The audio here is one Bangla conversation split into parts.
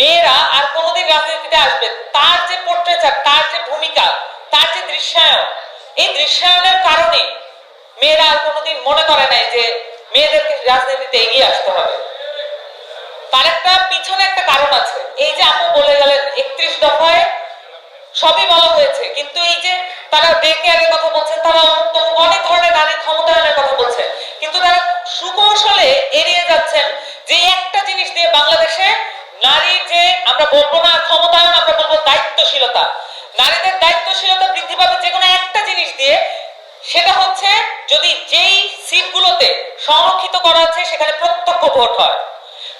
মেয়েরা আর কোনোদিন রাজনীতিতে আসবে তার যে পোর্ট্রেচার তার যে ভূমিকা, তার যে দৃশ্যায়ন, এই দৃশ্যায়নের কারণে মেয়েরা আর কোনোদিন মনে করে নাই যে মেয়েদেরকে রাজনীতিতে এগিয়ে আসতে হবে। তার একটা পিছনে একটা কারণ আছে। এই যে আপু বলে গেলেন, একত্রিশ দফায় সবই বলা হয়েছে, কিন্তু এই যে তারা ডে কেয়ারের কথা বলছেন তারা অনেক ধরনের নারী ক্ষমতায়নের কথা বলছেন কিন্তু তারা সুকৌশলে এড়িয়ে যাচ্ছেন যে একটা জিনিস দিয়ে বাংলাদেশে আমরা বলব না ক্ষমতায়ন, আমরা বলব দায়িত্বশীলতা। নারীদের দায়িত্বশীলতা বৃদ্ধি পাবে যে কোনো একটা জিনিস দিয়ে। সেটা হচ্ছে যদি যেই সিটগুলোতে সংরক্ষিত করা আছে, সেখানে প্রত্যক্ষ ভোট হয়।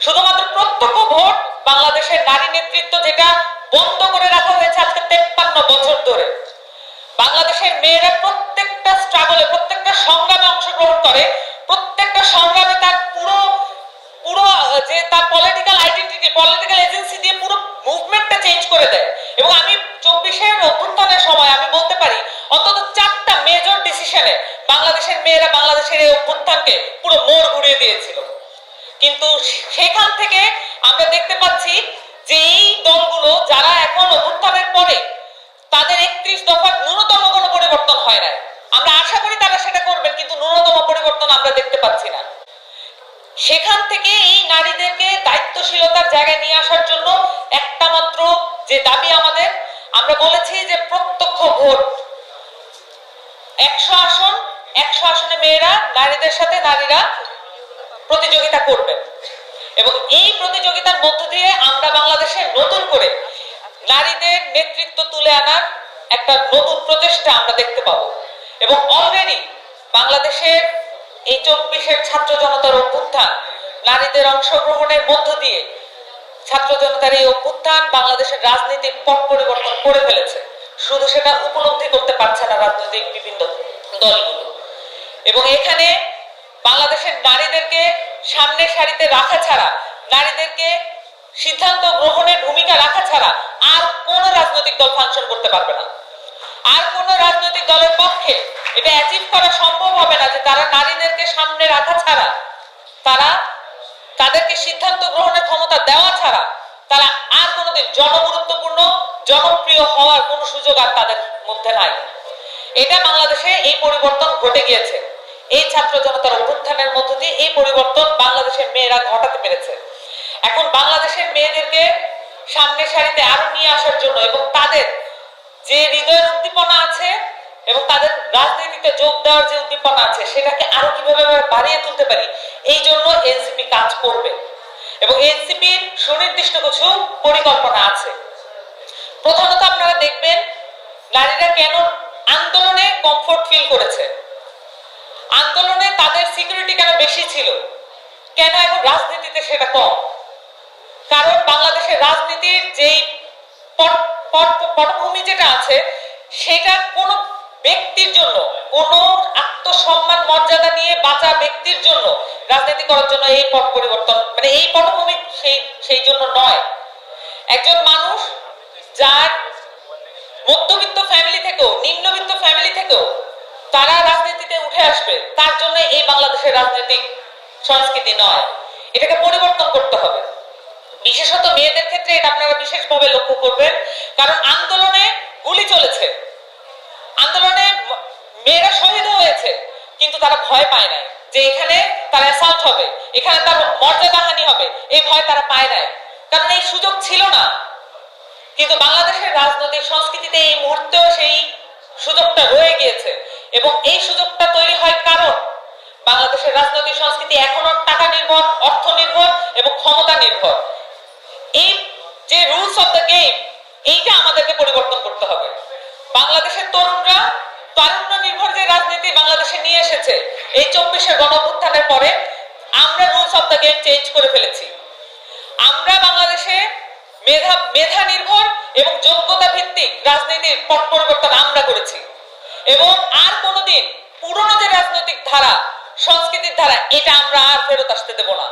শুধুমাত্র প্রত্যক্ষ ভোট বাংলাদেশের নারী নেতৃত্ব যেটা বন্ধ করে রাখা হয়েছে আজকে তেপ্পান্ন বছর ধরে। বাংলাদেশের মেয়েরা প্রত্যেকটা স্ট্রাগলে প্রত্যেকটা সংগ্রামে অংশগ্রহণ করে। প্রত্যেকটা সংগ্রামে তার পুরো পুরো, যে তার পলিটিক্যাল আইডেন্টিটি পলিটিক্যাল এজেন্সি দিয়ে পুরো মুভমেন্টটা চেঞ্জ করে দেয়। এবং আমি চব্বিশের অভ্যুত্থানের সময় আমি বলতে পারি, অন্তত চারটা মেজর ডিসিশনে বাংলাদেশের মেয়েরা বাংলাদেশের এই অভ্যুত্থানকে পুরো মোড় ঘুরিয়ে দিয়েছিল। কিন্তু সেখান থেকে আমরা দেখতে পাচ্ছি যে এই দলগুলো যারা এখন অভ্যুত্থানের পরে, তাদের একত্রিশ দফার ন্যূনতম কোনো পরিবর্তন হয় না আমরা আশা করি তারা সেটা করবেন, কিন্তু ন্যূনতম পরিবর্তন আমরা দেখতে পাচ্ছি না। সেখান থেকে এই নারীদেরকে দায়িত্বশীলতার জায়গায় নিয়ে আসার জন্য একটা মাত্র যে দাবি আমাদের। আমরা বলেছি যে প্রত্যক্ষ ভোট। একশো আসন, একশো আসনে মেয়েরা, নারীদের সাথে নারীরা প্রতিযোগিতা করবেন এবং এই প্রতিযোগিতার মধ্য দিয়ে আমরা বাংলাদেশে নতুন করে নারীদের নেতৃত্ব তুলে আনার একটা নতুন প্রচেষ্টা আমরা দেখতে পাবো। এবং অলরেডি বাংলাদেশের এই চব্বিশের ছাত্র জনতার অভ্যুত্থান, নারীদের অংশগ্রহণের মধ্য দিয়ে ছাত্র জনতার এই অভ্যুত্থান বাংলাদেশের রাজনীতির পট পরিবর্তন করে ফেলেছে। শুধু সেটা উপলব্ধি করতে পারছে না রাজনৈতিক বিভিন্ন দলগুলো। এবং এখানে বাংলাদেশের নারীদেরকে সামনের সারিতে রাখা ছাড়া, নারীদেরকে সিদ্ধান্ত গ্রহণের ভূমিকা রাখা ছাড়া আর কোন রাজনৈতিক দল ফাংশন করতে পারবে না। আর কোন রাজনৈতিক দলের পক্ষে এটা অ্যাচিভ করা সম্ভব হবে না যে তারা নারীদেরকে সামনে রাখা ছাড়া তারা তাদেরকে সিদ্ধান্ত গ্রহণের ক্ষমতা দেওয়া ছাড়া তারা আর কোনোদিন জনগুরুত্বপূর্ণ জনপ্রিয় হওয়ার কোনো সুযোগ আর তাদের মধ্যে নাই। এটা বাংলাদেশে এই পরিবর্তন ঘটে গিয়েছে। এই ছাত্র জনতার অভ্যুত্থানের মধ্য দিয়ে এই পরিবর্তন বাংলাদেশের মেয়েরা ঘটাতে পেরেছে। এখন বাংলাদেশের মেয়েদেরকে সামনের সারিতে আরও নিয়ে আসার জন্য এবং তাদের যে হৃদয়ের উদ্দীপনা আছে এবং তাদের রাজনীতিতে যোগ দেওয়ার যে উদ্দীপনা আছে, সেটাকে আরও কীভাবে বাড়িয়ে তুলতে পারি, এই জন্য এনসিপি কাজ করবে। এবং এনসিপির সুনির্দিষ্ট কিছু পরিকল্পনা আছে। প্রধানত আপনারা দেখবেন, নারীরা কেন আন্দোলনে কমফোর্ট ফিল করেছে? আন্দোলনে তাদের সিকিউরিটি কেন বেশি ছিল? কেন এখন রাজনীতিতে সেটা কম? কারণ বাংলাদেশের রাজনীতির যেই পট- পট- পটভূমি যেটা আছে সেটা কোনো ব্যক্তির জন্য কোনো আত্মসম্মান মর্যাদা নিয়ে বাঁচা ব্যক্তির জন্য, রাজনীতি করার জন্য এই পট পরিবর্তন মানে এই পটভূমি সেই সেই জন্য নয়। একজন মানুষ যার মধ্যবিত্ত ফ্যামিলি থেকেও, নিম্নবিত্ত ফ্যামিলি থেকেও তারা রাজনীতিতে উঠে আসবে, তার জন্য এই বাংলাদেশের রাজনৈতিক সংস্কৃতি নয়। এটাকে পরিবর্তন করতে হবে। বিশেষত মেয়েদের ক্ষেত্রে এটা আপনারা বিশেষভাবে লক্ষ্য করবেন, কারণ আন্দোলনে গুলি চলেছে। আন্দোলনে মেয়েরা শহীদ হয়েছে। কিন্তু তারা ভয় পায় নাই যে এখানে তার অ্যাসাল্ট হবে, এখানে তার মর্যাদাহানি হবে, এই ভয় তারা পায় নাই। কারণ এই সুযোগ ছিল না। কিন্তু বাংলাদেশের রাজনৈতিক সংস্কৃতিতে এই মুহূর্তেও সেই সুযোগটা রয়ে গিয়েছে। এবং এই সুযোগটা তৈরি হয় কারণ? বাংলাদেশের রাজনৈতিক সংস্কৃতি এখনও টাকা নির্ভর, অর্থ নির্ভর এবং ক্ষমতা নির্ভর। এই যে রুলস অফ দ্য গেম এইটা আমাদেরকে পরিবর্তন করতে হবে। বাংলাদেশের তরুণরা তারুণ্য নির্ভর যে রাজনীতি বাংলাদেশে নিয়ে এসেছে, এই চব্বিশের গণঅভ্যুত্থানের পরে আমরা rules of the game change করে ফেলেছি। আমরা বাংলাদেশে মেধা মেধা নির্ভর এবং যোগ্যতা ভিত্তিক রাজনীতির পট পরিবর্তন আমরা করেছি। এবং আর কোনোদিন পুরনো যে রাজনৈতিক ধারা, সংস্কৃতির ধারা, এটা আমরা আর ফেরত আসতে দেব না।